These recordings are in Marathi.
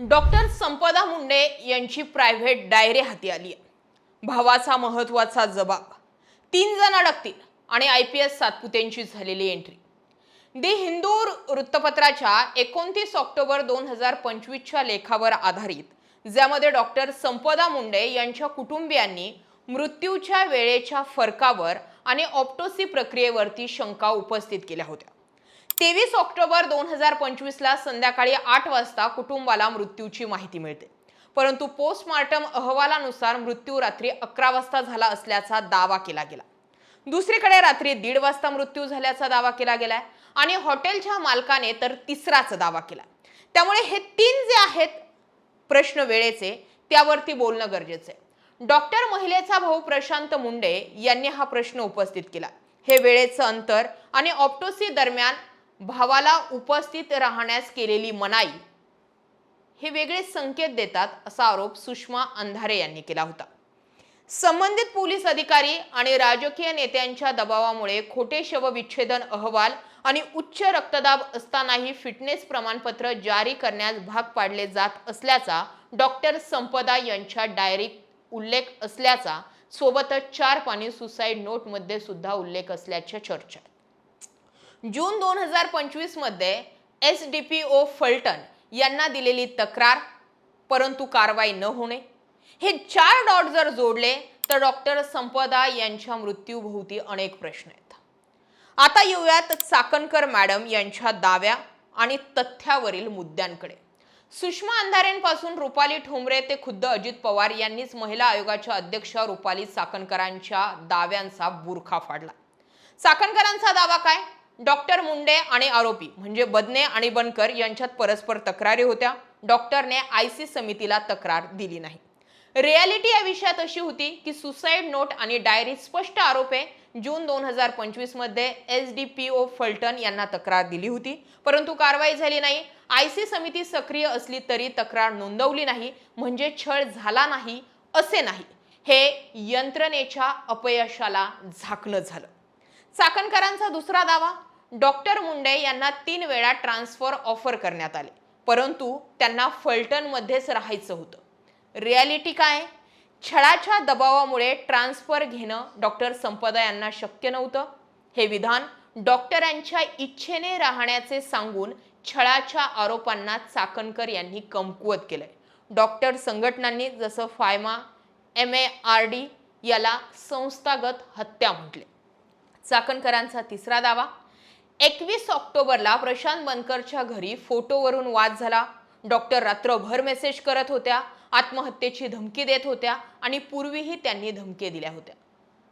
डॉक्टर संपदा मुंडे यांची प्रायव्हेट डायरी हाती आली आहे. भावाचा महत्त्वाचा जबाब. तीन जण अडकतील आणि आय पी एस सातपुतेंची झालेली एंट्री दि हिंदू वृत्तपत्राच्या एकोणतीस ऑक्टोबर दोन हजार पंचवीसच्या लेखावर आधारित ज्यामध्ये डॉक्टर संपदा मुंडे यांच्या कुटुंबियांनी मृत्यूच्या वेळेच्या फरकावर आणि ऑप्टोसी प्रक्रियेवरती शंका उपस्थित केल्या होत्या. तेवीस ऑक्टोबर दोन हजार पंचवीसला संध्याकाळी आठ वाजता कुटुंबाला मृत्यूची माहिती मिळते. परंतु पोस्टमार्टम अहवालानुसार मृत्यू रात्री अकरा वाजता झाला असल्याचा दावा केला गेला. दुसरीकडे रात्री दीड वाजता मृत्यू झाल्याचा दावा केला गेलाय आणि हॉटेलच्या मालकाने तर तिसराच दावा केला. त्यामुळे हे तीन जे आहेत प्रश्न वेळेचे त्यावरती बोलणं गरजेचं आहे. डॉक्टर महिलेचा भाऊ प्रशांत मुंडे यांनी हा प्रश्न उपस्थित केला. हे वेळेचं अंतर आणि ऑप्टोसी दरम्यान भावाला उपस्थित राहण्यास केलेली मनाई हे वेगळे संकेत देतात असा आरोप सुषमा अंधारे यांनी केला होता संबंधित पोलीस अधिकारी आणि राजकीय नेत्यांच्या दबावामुळे खोटे शवविच्छेदन अहवाल आणि उच्च रक्तदाब असतानाही फिटनेस प्रमाणपत्र जारी करण्यास भाग पाडले जात असल्याचा डॉक्टर संपदा यांच्या डायरीत उल्लेख असल्याचा सोबतच चार पाणी सुसाईड नोटमध्ये सुद्धा उल्लेख असल्याच्या चर्चा आहेत. जून दोन हजार पंचवीसमध्ये S D P O Phaltan यांना दिलेली तक्रार परंतु कारवाई न होणे. हे चार डॉट जर जोडले तर डॉक्टर संपदा यांच्या मृत्यूभोवती अनेक प्रश्न आहेत. आता येऊयात चाकणकर मॅडम यांच्या दाव्या आणि तथ्यावरील मुद्द्यांकडे. सुषमा अंधारेंपासून रुपाली ठोंबरे ते खुद्द अजित पवार यांनीच महिला आयोगाच्या अध्यक्ष रुपाली चाकणकरांच्या दाव्यांचा बुरखा फाडला. चाकणकरांचा दावा काय? डॉक्टर मुंडे आणि आरोपी म्हणजे बदने आणि बनकर यांच्यात परस्पर तक्रारी होत्या. डॉक्टरने आयसी समितीला तक्रार दिली नाही. रियालिटी या विषयात अशी होती की सुसाईड नोट आणि डायरी स्पष्ट आरोप आहे. जून दोन हजार पंचवीसमध्ये S D P O Phaltan यांना तक्रार दिली होती. परंतु कारवाई झाली नाही. आयसी समिती सक्रिय असली तरी तक्रार नोंदवली नाही. म्हणजे छळ झाला नाही असे नाही. हे यंत्रणेच्या अपयशाला झाकणं झालं. चाकणकरांचा दुसरा दावा डॉक्टर मुंडे यांना तीन वेळा ट्रान्सफर ऑफर करण्यात आले. परंतु त्यांना फलटणमध्येच राहायचं होतं. रियालिटी काय? छळाच्या दबावामुळे ट्रान्सफर घेणं डॉक्टर संपदा यांना शक्य नव्हतं. हे विधान डॉक्टरांच्या इच्छेने राहण्याचे सांगून छळाच्या आरोपांना चाकणकर यांनी कमकुवत केलंय. डॉक्टर संघटनांनी जसं FAIMA M A R D याला संस्थागत हत्या म्हटले. चाकणकरांचा तिसरा दावा एकवीस ऑक्टोबरला प्रशांत बनकरच्या घरी फोटोवरून वाद झाला. डॉक्टर रात्रभर मेसेज करत होत्या आत्महत्येची धमकी देत होत्या आणि पूर्वीही त्यांनी धमकी दिल्या होत्या.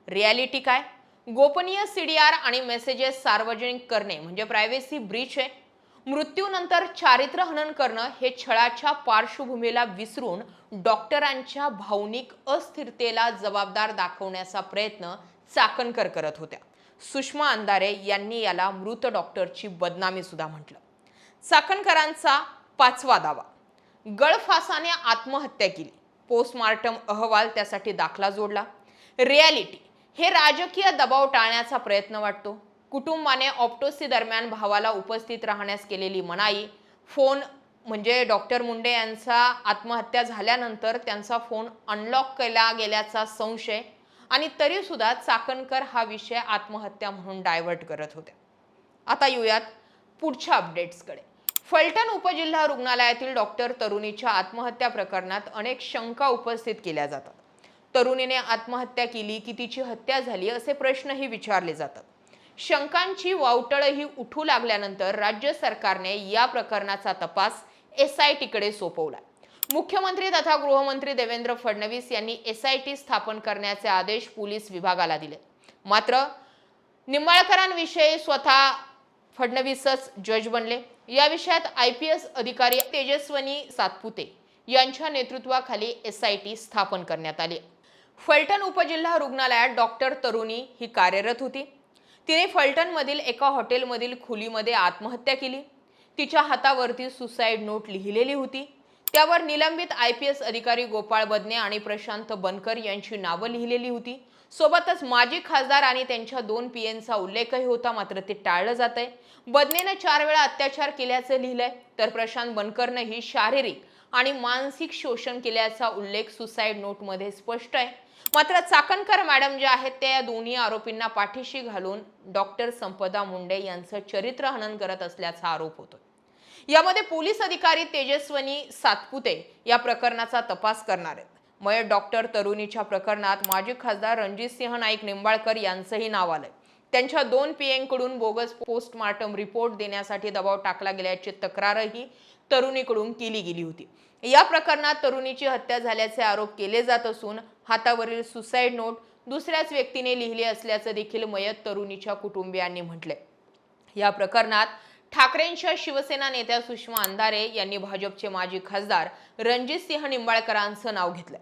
रियालिटी काय? गोपनीय सीडीआर आणि मेसेजेस सार्वजनिक करणे म्हणजे प्रायव्हेसी ब्रीच आहे. मृत्यूनंतर चारित्र्य हनन करणं हे छळाच्या पार्श्वभूमीला विसरून डॉक्टरांच्या भावनिक अस्थिरतेला जबाबदार दाखवण्याचा प्रयत्न चाकणकर करत होत्या. सुषमा अंधारे यांनी याला मृत डॉक्टरची बदनामी सुद्धा म्हटलं. चाकणकरांचा पाचवा दावा. गळफासाने आत्महत्या केली. पोस्टमार्टम अहवाल त्यासाठी दाखला जोडला. रियालिटी हे राजकीय दबाव टाळण्याचा प्रयत्न वाटतो. कुटुंबाने ऑप्टोसी दरम्यान भावाला उपस्थित राहण्यास केलेली मनाई फोन म्हणजे डॉक्टर मुंडे यांचा आत्महत्या झाल्यानंतर त्यांचा फोन अनलॉक केला गेल्याचा संशय आणि तरी सुद्धा चाकणकर हा विषय आत्महत्या म्हणून डायव्हर्ट करत होत्या आता येऊयात पुढच्या अपडेट्सकडे. फलटण उपजिल्हा रुग्णालयातील डॉक्टर तरुणीच्या आत्महत्या प्रकरणात अनेक शंका उपस्थित केल्या जातात. तरुणीने आत्महत्या केली की तिची हत्या झाली असे प्रश्नही विचारले जातात. शंकांची वावटळही उठू लागल्यानंतर राज्य सरकारने या प्रकरणाचा तपास एस आय टीकडे सोपवला मुख्यमंत्री तथा गृहमंत्री देवेंद्र फडणवीस यांनी एस आय टी स्थापन करण्याचे आदेश पोलीस विभागाला दिले. मात्र निंबाळकरांविषयी स्वतः फडणवीसच जज बनले. या विषयात आय पी एस अधिकारी तेजस्वनी सातपुते यांच्या नेतृत्वाखाली एस आय टी स्थापन करण्यात आली. फलटण उपजिल्हा रुग्णालयात डॉक्टर तरुणी ही कार्यरत होती. तिने फलटणमधील एका हॉटेलमधील खोलीमध्ये आत्महत्या केली. तिच्या हातावरती सुसाईड नोट लिहिलेली होती. त्यावर निलंबित आय पी एस अधिकारी गोपाळ बदने आणि प्रशांत बनकर यांची नावं लिहिलेली होती. सोबतच माजी खासदार आणि त्यांच्या दोन पीएनचा उल्लेखही होता मात्र ते टाळलं जात आहे बदनेनं चार वेळा अत्याचार केल्याचं लिहिलंय तर प्रशांत बनकरनंही शारीरिक आणि मानसिक शोषण केल्याचा उल्लेख सुसाईड नोटमध्ये स्पष्ट आहे. मात्र चाकणकर मॅडम जे आहेत त्या या दोन्ही आरोपींना पाठीशी घालून डॉक्टर संपदा मुंडे यांचं चरित्र हनन करत असल्याचा आरोप होतो यामध्ये पोलीस अधिकारी तेजस्वनी सातपुते या प्रकरणाचा तपास करणार आहेत. मयत डॉक्टर तरुणीच्या प्रकरणात माजी खासदार रणजितसिंह नाईक निंबाळकर यांचंही नाव आलंय. त्यांच्या दोन पीएंकडून बोगस पोस्टमार्टम रिपोर्ट देण्यासाठी दबाव टाकला गेल्याची तक्रारही तरुणीकडून केली गेली होती. या प्रकरणात तरुणीची हत्या झाल्याचे आरोप केले जात असून हातावरील सुसाईड नोट दुसऱ्याच व्यक्तीने लिहिली असल्याचं देखील मयत तरुणीच्या कुटुंबियांनी म्हटलंय. या प्रकरणात ठाकरेंच्या शिवसेना नेत्या सुषमा अंधारे यांनी भाजपचे माजी खासदार रणजितसिंह निंबाळकरांचं नाव घेतलं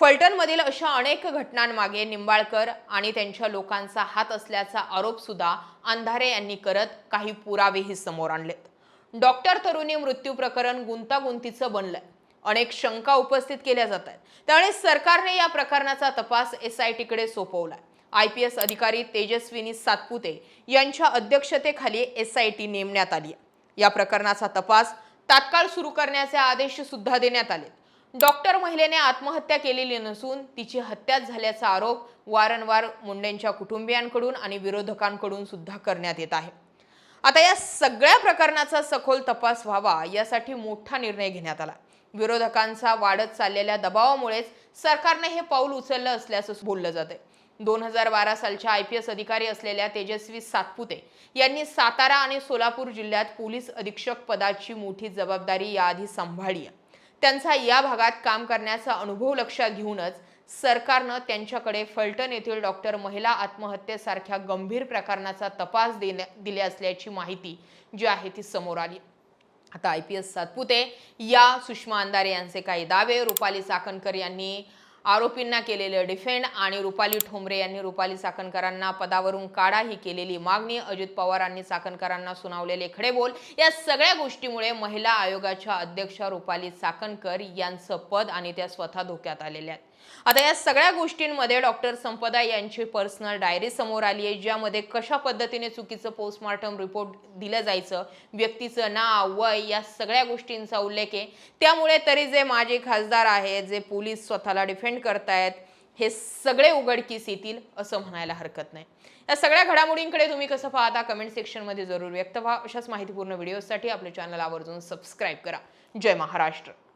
फलटणमधील अशा अनेक घटनांमागे निंबाळकर आणि त्यांच्या लोकांचा हात असल्याचा आरोप सुद्धा अंधारे यांनी करत काही पुरावेही समोर आणलेत. डॉक्टर तरुणी मृत्यू प्रकरण गुंतागुंतीचं बनलंय. अनेक शंका उपस्थित केल्या जात आहेत. त्यामुळे सरकारने या प्रकरणाचा तपास एस आय टीकडे सोपवलाय. आय पी एस अधिकारी तेजस्विनी सातपुते यांच्या अध्यक्षतेखाली एस आय टी नेमण्यात आली या प्रकरणाचा तपास तात्काळ सुरू करण्याचे आदेश सुद्धा देण्यात आले डॉक्टर महिलेने आत्महत्या केलेली नसून तिची हत्या झाल्याचा आरोप वारंवार मुंडेंच्या कुटुंबियांकडून आणि विरोधकांकडून सुद्धा करण्यात येत आहे. आता या सगळ्या प्रकरणाचा सखोल तपास व्हावा यासाठी मोठा निर्णय घेण्यात आला. विरोधकांचा वाढत चाललेल्या दबावामुळेच सरकारने हे पाऊल उचललं असल्याचं बोललं जाते दोन हजार बारा सालच्या आय पी एस अधिकारी असलेल्या तेजस्वी सातपुते यांनी सातारा आणि सोलापूर जिल्ह्यात पोलीस अधीक्षक पदाची मोठी जबाबदारी याआधी सांभाळली त्यांचा या भागात काम करण्याचा अनुभव लक्षात घेऊनच सरकारनं त्यांच्याकडे फलटण येथील डॉक्टर महिला आत्महत्येसारख्या गंभीर प्रकरणाचा तपास देण्या दिले असल्याची माहिती जी आहे ती समोर आली आता आय पी एस सातपुते या सुषमा अंधारे यांचे काही दावे रुपाली चाकणकर यांनी आरोपींना केलेलं डिफेंड आणि रुपाली ठोंबरे यांनी रुपाली चाकणकरांना पदावरून काढा ही केलेली मागणी. अजित पवारांनी चाकणकरांना सुनावलेले खडे बोल या सगळ्या गोष्टीमुळे महिला आयोगाच्या अध्यक्षा रुपाली चाकणकर यांचं पद आणि त्या स्वतः धोक्यात आलेल्या आहेत. आता या सगळ्या गोष्टींमध्ये डॉक्टर संपदा यांची पर्सनल डायरी समोर आली आहे ज्यामध्ये कशा पद्धतीने चुकीचं पोस्टमार्टम रिपोर्ट दिलं जायचं व्यक्तीचं नाव वय या सगळ्या गोष्टींचा उल्लेख आहे. त्यामुळे तरी जे माजी खासदार आहेत जे पोलीस स्वतःला डिफेंड करतायत हे सगळे उघडकीस येतील असं म्हणायला हरकत नाही. या सगळ्या घडामोडींकडे तुम्ही कसं पाहता कमेंट सेक्शनमध्ये जरूर व्यक्त व्हा. अशाच माहितीपूर्ण व्हिडिओसाठी आपल्या चॅनल आवर्जून सबस्क्राईब करा. जय महाराष्ट्र.